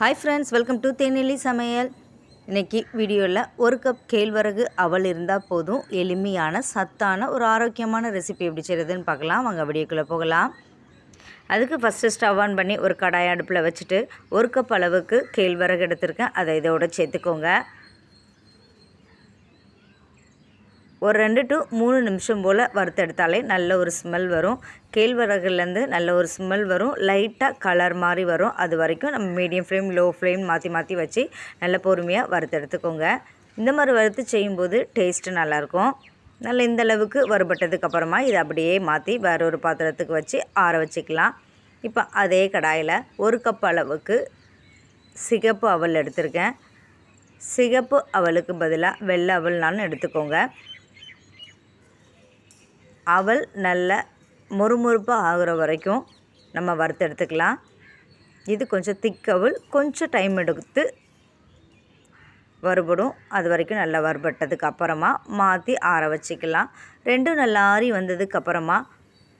Hi friends welcome to Thenelli சமையல் இன்னைக்கு வீடியோவில் ஒரு கப் கேழ்வரகு அவல் இருந்தால் போதும். எளிமையான சத்தான ஒரு ஆரோக்கியமான ரெசிபி எப்படி செய்கிறதுன்னு பார்க்கலாம். வாங்க வீடியோக்குள்ளே போகலாம். அதுக்கு ஃபஸ்ட்டு ஸ்டவ் ஆன் பண்ணி ஒரு கடாய் அடுப்பில் வச்சுட்டு ஒரு கப் அளவுக்கு கேழ்வரகு எடுத்திருக்கேன். அதை இதோட சேர்த்துக்கோங்க. ஒரு ரெண்டு டு மூணு நிமிஷம் போல் வறுத்தெடுத்தாலே நல்ல ஒரு ஸ்மெல் வரும். கேழ்வரகுலேருந்து நல்ல ஒரு ஸ்மெல் வரும். லைட்டாக கலர் மாதிரி வரும். அது வரைக்கும் நம்ம மீடியம் ஃப்ளேம் லோ ஃப்ளேம் மாற்றி மாற்றி வச்சு நல்ல பொறுமையாக வறுத்தெடுத்துக்கோங்க. இந்த மாதிரி வறுத்து செய்யும்போது டேஸ்ட்டு நல்லாயிருக்கும். நல்ல இந்த அளவுக்கு வறுபட்டதுக்கு அப்புறமா இதை அப்படியே மாற்றி வேற ஒரு பாத்திரத்துக்கு வச்சு ஆற வச்சுக்கலாம். இப்போ அதே கடாயில் ஒரு கப் அளவுக்கு சிகப்பு அவல் எடுத்திருக்கேன். சிகப்பு அவலுக்கு பதிலாக வெள்ளை அவல்னாலும் எடுத்துக்கோங்க. அவல் நல்ல மொறுமொறுப்பாக ஆகிற வரைக்கும் நம்ம வறுத்து எடுத்துக்கலாம். இது கொஞ்சம் திக்கவல் கொஞ்சம் டைம் எடுத்து வறுபடும். அது வரைக்கும் நல்லா வறுபட்டதுக்கு அப்புறமா மாற்றி ஆற வச்சுக்கலாம். ரெண்டும் நல்லா ஆறி வந்ததுக்கு அப்புறமா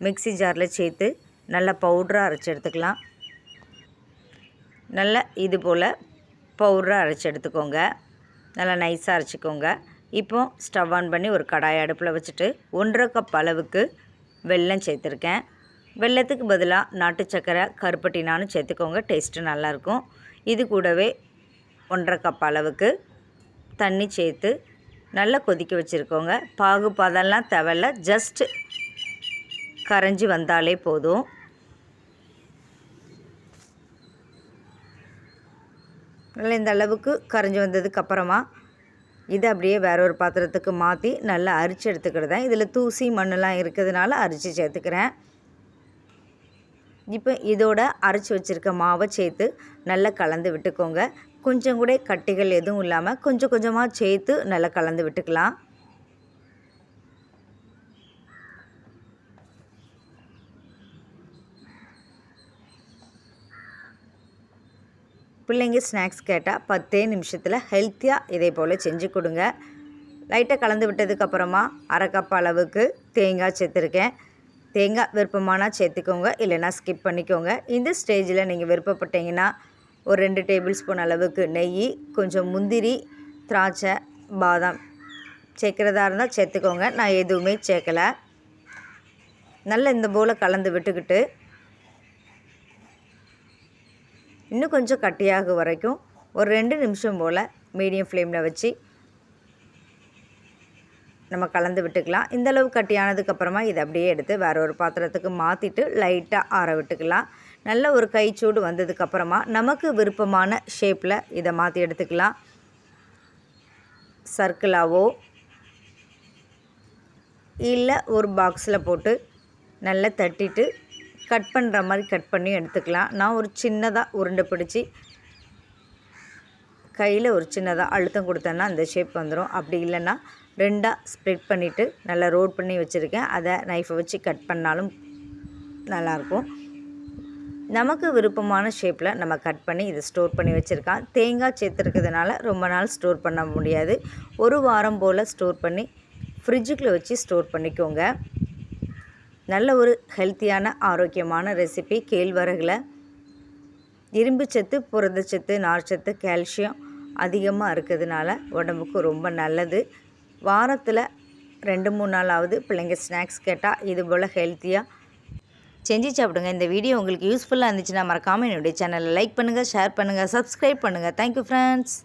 மிக்சி ஜாரில் சேர்த்து நல்லா பவுட்ராக அரைச்சி எடுத்துக்கலாம். நல்லா இது போல் பவுடராக அரைச்சி எடுத்துக்கோங்க. நல்லா நைஸாக அரைச்சிக்கோங்க. இப்போ ஸ்டவ் ஆன் பண்ணி ஒரு கடாய் அடுப்பில் வச்சுட்டு ஒன்றரை கப் அளவுக்கு வெல்லம் சேர்த்துருக்கேன். வெள்ளத்துக்கு பதிலாக நாட்டு சக்கரை கருப்பட்டினாலும் சேர்த்துக்கோங்க டேஸ்ட்டு நல்லாயிருக்கும். இது கூடவே ஒன்றரை கப் அளவுக்கு தண்ணி சேர்த்து நல்லா கொதிக்க வச்சுருக்கோங்க. பாகு பதம்லாம் தேவையில்ல ஜஸ்ட்டு கரைஞ்சி வந்தாலே போதும். நல்லா இந்த அளவுக்கு கரைஞ்சி வந்ததுக்கப்புறமா இதை அப்படியே வேற ஒரு பாத்திரத்துக்கு மாற்றி நல்லா அரிச்சு எடுத்துக்கிடுதேன் இதில் தூசி மண்ணெல்லாம் இருக்கிறதுனால அரிச்சு சேர்த்துக்கிறேன். இப்போ இதோட அரைச்சி வச்சுருக்க மாவை சேர்த்து நல்லா கலந்து விட்டுக்கோங்க. கொஞ்சம் கூட கட்டிகள் எதுவும் இல்லாமல் கொஞ்சம் கொஞ்சமாக சேர்த்து நல்லா கலந்து விட்டுக்கலாம். பிள்ளைங்க ஸ்நாக்ஸ் கேட்டால் பத்தே நிமிஷத்தில் ஹெல்த்தியாக இதே போல் செஞ்சு கொடுங்க. லைட்டாக கலந்து விட்டதுக்கப்புறமா அரை கப் அளவுக்கு தேங்காய் சேர்த்துருக்கேன். தேங்காய் விருப்பமானால் சேர்த்துக்கோங்க இல்லைனா ஸ்கிப் பண்ணிக்கோங்க. இந்த ஸ்டேஜில் நீங்கள் விருப்பப்பட்டீங்கன்னா ஒரு ரெண்டு டேபிள் ஸ்பூன் அளவுக்கு நெய் கொஞ்சம் முந்திரி திராட்சை பாதாம் சேர்க்குறதா இருந்தால் சேர்த்துக்கோங்க. நான் எதுவுமே சேர்க்கலை. நல்லா இந்த போல் கலந்து விட்டுக்கிட்டு இன்னும் கொஞ்சம் கட்டியாக வரைக்கும் ஒரு ரெண்டு நிமிஷம் போல் மீடியம் ஃப்ளேமில் வச்சு நம்ம கலந்து விட்டுக்கலாம். இந்தளவு கட்டியானதுக்கப்புறமா இதை அப்படியே எடுத்து வேறு ஒரு பாத்திரத்துக்கு மாற்றிட்டு லைட்டாக ஆற விட்டுக்கலாம். நல்ல ஒரு கைச்சூடு வந்ததுக்கப்புறமா நமக்கு விருப்பமான ஷேப்பில் இதை மாற்றி எடுத்துக்கலாம். சர்க்கிளாவோ இல்லை ஒரு பாக்ஸில் போட்டு நல்லா தட்டிட்டு கட் பண்ணுற மாதிரி கட் பண்ணி எடுத்துக்கலாம். நான் ஒரு சின்னதாக உருண்டை பிடிச்சி கையில் ஒரு சின்னதாக அழுத்தம் கொடுத்தேன்னா அந்த ஷேப் வந்துடும் அப்படி இல்லைன்னா ரெண்டாக ஸ்ப்ரெட் பண்ணிவிட்டு நல்லா ரோட் பண்ணி வச்சுருக்கேன். அதை நைஃபை வச்சு கட் பண்ணாலும் நல்லாயிருக்கும். நமக்கு விருப்பமான ஷேப்பில் நம்ம கட் பண்ணி இதை ஸ்டோர் பண்ணி வச்சுருக்கான் தேங்காய் சேர்த்துருக்கிறதுனால ரொம்ப நாள் ஸ்டோர் பண்ண முடியாது. ஒரு வாரம் போல் ஸ்டோர் பண்ணி ஃப்ரிட்ஜுக்குள்ளே வச்சு ஸ்டோர் பண்ணிக்கோங்க. நல்ல ஒரு ஹெல்த்தியான ஆரோக்கியமான ரெசிபி கேழ்வரகில். இரும்பு சத்து புரதச்சத்து நார்ச்சத்து கால்சியம் அதிகமாக இருக்கிறதுனால உடம்புக்கு ரொம்ப நல்லது. வாரத்தில் ரெண்டு மூணு நாளாவது பிள்ளைங்க ஸ்நாக்ஸ் கேட்டால் இது போல் ஹெல்த்தியாக செஞ்சு சாப்பிடுங்க. இந்த வீடியோ உங்களுக்கு யூஸ்ஃபுல்லாக இருந்துச்சுன்னா மறக்காமல் என்னுடைய சேனலை லைக் பண்ணுங்கள் ஷேர் பண்ணுங்கள் சப்ஸ்கிரைப் பண்ணுங்கள் தேங்க்யூ ஃப்ரெண்ட்ஸ்